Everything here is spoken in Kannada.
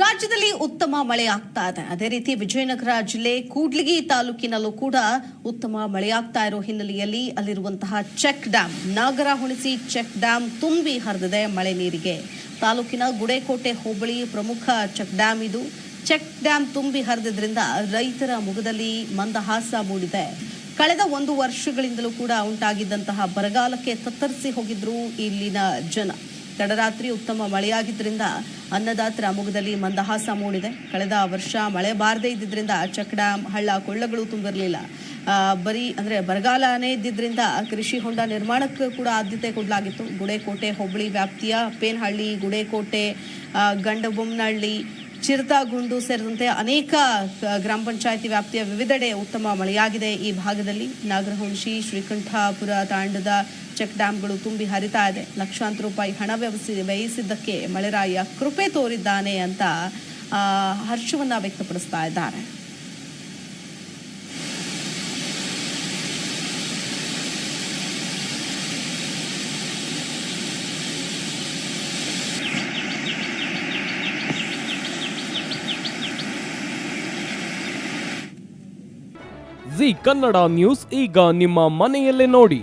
ರಾಜ್ಯದಲ್ಲಿ ಉತ್ತಮ ಮಳೆ ಆಗ್ತಾ ಇದೆ. ಅದೇ ರೀತಿ ವಿಜಯನಗರ ಜಿಲ್ಲೆ ಕೂಡ್ಲಿಗಿ ತಾಲೂಕಿನಲ್ಲೂ ಕೂಡ ಉತ್ತಮ ಮಳೆಯಾಗ್ತಾ ಇರೋ ಹಿನ್ನೆಲೆಯಲ್ಲಿ ಅಲ್ಲಿರುವಂತಹ ಚೆಕ್ ಡ್ಯಾಂ ನಾಗರ ಹುಣಿಸಿ ಚೆಕ್ ಡ್ಯಾಂ ತುಂಬಿ ಹರಿದಿದೆ ಮಳೆ ನೀರಿಗೆ. ತಾಲೂಕಿನ ಗುಡೇಕೋಟೆ ಹೋಬಳಿ ಪ್ರಮುಖ ಚೆಕ್ ಡ್ಯಾಂ ಇದು. ಚೆಕ್ ಡ್ಯಾಂ ತುಂಬಿ ಹರಿದ್ರಿಂದ ರೈತರ ಮುಖದಲ್ಲಿ ಮಂದಹಾಸ ಮೂಡಿದೆ. ಕಳೆದ ಒಂದು ವರ್ಷಗಳಿಂದಲೂ ಕೂಡ ಉಂಟಾಗಿದ್ದಂತಹ ಬರಗಾಲಕ್ಕೆ ತತ್ತರಿಸಿ ಹೋಗಿದ್ರು ಇಲ್ಲಿನ ಜನ. ತಡರಾತ್ರಿ ಉತ್ತಮ ಮಳೆಯಾಗಿದ್ದರಿಂದ ಅನ್ನದಾತರ ಮೊಗದಲ್ಲಿ ಮಂದಹಾಸ ಮೂಡಿದೆ. ಕಳೆದ ವರ್ಷ ಮಳೆ ಬಾರದೇ ಇದ್ದಿದ್ದರಿಂದ ಚಕ್ ಡ್ಯಾಮ್ ಹಳ್ಳ, ಕೊಳ್ಳಗಳು ತುಂಬಿರಲಿಲ್ಲ. ಬರೀ ಅಂದರೆ ಬರಗಾಲನೇ ಇದ್ದಿದ್ದರಿಂದ ಕೃಷಿ ಹೊಂಡ ನಿರ್ಮಾಣಕ್ಕೆ ಕೂಡ ಆದ್ಯತೆ ಕೊಡಲಾಗಿತ್ತು. ಗುಡೇಕೋಟೆ ಹೋಬಳಿ ವ್ಯಾಪ್ತಿಯ ಪೇನಹಳ್ಳಿ, ಗುಡೇಕೋಟೆ ಗಂಡಬೊಮ್ಮನಹಳ್ಳಿ, ಚಿರತಾಗುಂಡು ಸೇರಿದಂತೆ ಅನೇಕ ಗ್ರಾಮ ಪಂಚಾಯಿತಿ ವ್ಯಾಪ್ತಿಯ ವಿವಿಧೆಡೆ ಉತ್ತಮ ಮಳೆಯಾಗಿದೆ. ಈ ಭಾಗದಲ್ಲಿ ನಾಗರಹುಣಶಿ ಶ್ರೀಕಂಠಾಪುರ ತಾಂಡದ ಚೆಕ್ ಡ್ಯಾಂಗಳು ತುಂಬಿ ಹರಿತಾ ಇದೆ. ಲಕ್ಷಾಂತರ ರೂಪಾಯಿ ಹಣ ವ್ಯವಸ್ಥೆ ವ್ಯಯಿಸಿದ್ದಕ್ಕೆ ಮಳೆರಾಯ ಕೃಪೆ ತೋರಿದ್ದಾನೆ ಅಂತ ಹರ್ಷವನ್ನ ವ್ಯಕ್ತಪಡಿಸ್ತಾ ಇದ್ದಾರೆ. ಜಿ ಕನ್ನಡ ನ್ಯೂಸ್ ಈಗ ನಿಮ್ಮ ಮನೆಯಲ್ಲೇ ನೋಡಿ.